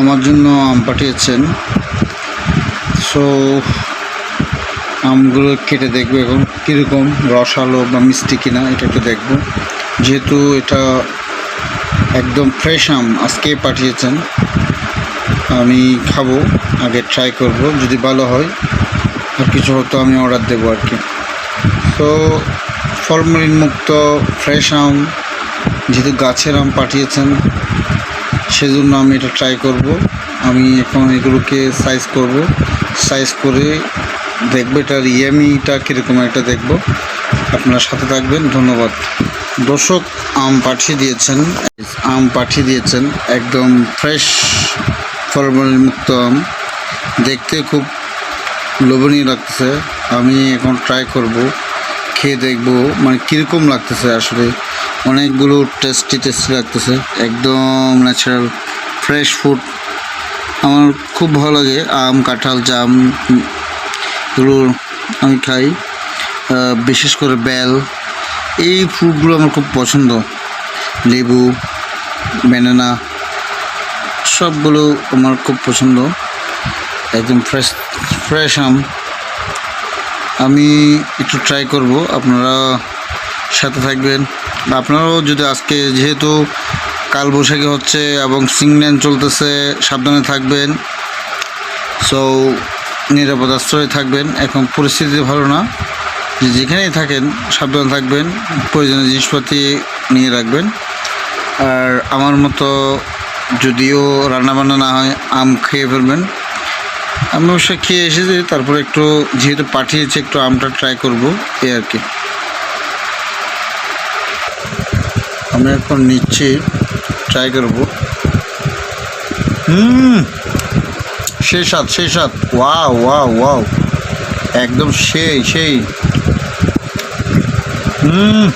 আমার জন্য আম পাঠিয়েছেন। সো আমগুলো কেটে দেখব এখন কীরকম রসালো বা মিষ্টি কিনা এটা একটু দেখব। যেহেতু এটা একদম ফ্রেশ আম আজকে পাঠিয়েছেন, আমি খাব, আগে ট্রাই করব, যদি ভালো হয়, আর কিছু হতো আমি অর্ডার দেবো আর কি। তো ফলমূলিন মুক্ত ফ্রেশ আম, যেহেতু গাছের আম পাঠিয়েছেন সেজন্য আমি এটা ট্রাই করব। আমি এখন এগুলোকে সাইজ করব। সাইজ করে দেখব এটার ইয়ামিটা কীরকম একটা দেখব। আপনার সাথে থাকবেন। ধন্যবাদ। দর্শক, আম পাঠিয়ে দিয়েছেন। আম পাঠিয়ে দিয়েছেন। একদম ফ্রেশ ফলমূল মুক্ত আম। দেখতে খুব লোভনীয় লাগতেছে। আমি এখন ট্রাই করব। খেয়ে দেখব। মানে কীরকম লাগতেছে আসলে? অনেকগুলো টেস্টি টেস্টি লাগতেছে। একদম ন্যাচারাল ফ্রেশ ফুড আমার খুব ভালো লাগে আম, কাঁঠাল, জাম, এগুলো আমি খাই। বিশেষ করে বেল। এই ফ্রুটগুলো আমার খুব পছন্দ। লেবু ব্যানানা সবগুলো আমার খুব পছন্দ। একদম ফ্রেশ ফ্রেশ আম। আমি একটু ট্রাই করব। আপনারা সাথে থাকবেন। আপনারাও যদি আজকে যেহেতু কাল কালবৈশাখী হচ্ছে এবং সিগন্যাল চলতেছে, সাবধানে থাকবেন। সো নিরাপদ আশ্রয়ে থাকবেন। এখন পরিস্থিতি ভালো না। যেখানেই থাকেন, সাবধানে থাকবেন। প্রয়োজনীয় জিনিসপাতি নিয়ে রাখবেন। আর আমার মতো যদিও রান্নাবান্না না হয়, আম খেয়ে ফেলবেন। আমি অবশ্য খেয়ে এসেছি, তারপরে একটু যেহেতু পাঠিয়েছি, একটু আমটা ট্রাই করব, এই আর কি। আমি এখন নিচ্ছি ট্রাই করব। হুম, সেই স্বাদ সেই স্বাদ। Wow wow wow. একদম সেই সেই। হুম,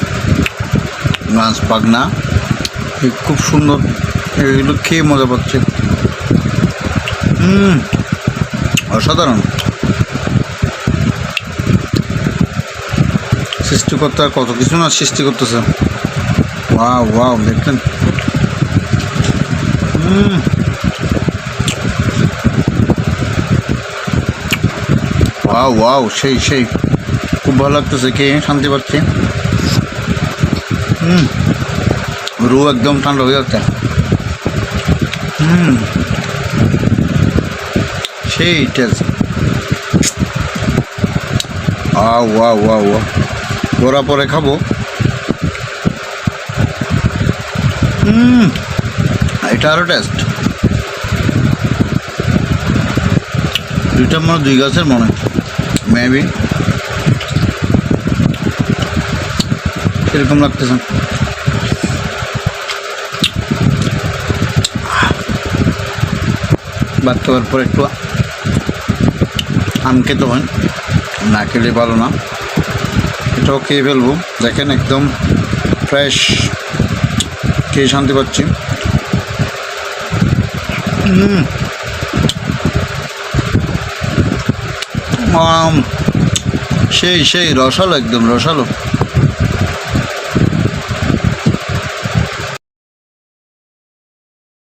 মাছ পাগনা খুব সুন্দর, এগুলো খেয়ে মজা পাচ্ছে। হুম, অসাধারণ। সৃষ্টিকর্তা কত কিছু না সৃষ্টি করতেছে। ওয়াও দেখলেন হুম। ওয়াও ওয়াও সেই সেই। খুব ভালো লাগতেছে কে শান্তি পাচ্ছি? হুম। রু একদম ঠান্ডা হয়ে যাচ্ছে। হুম। সেই টেস্ট আ ওয়া ওয়া ওয়া ওরা পরে খাব। হুম, এটা আরও টেস্ট দুইটা মনে দুই গাছের মনে মেবি এরকম লাগতেছে? বাদ খাওয়ার পর একটু আম খেতে না খেলে ভালো না। এটাও খেয়ে ফেলব। দেখেন একদম ফ্রেশ খেয়ে শান্তি পাচ্ছি। সেই সেই রসালো একদম রসালো।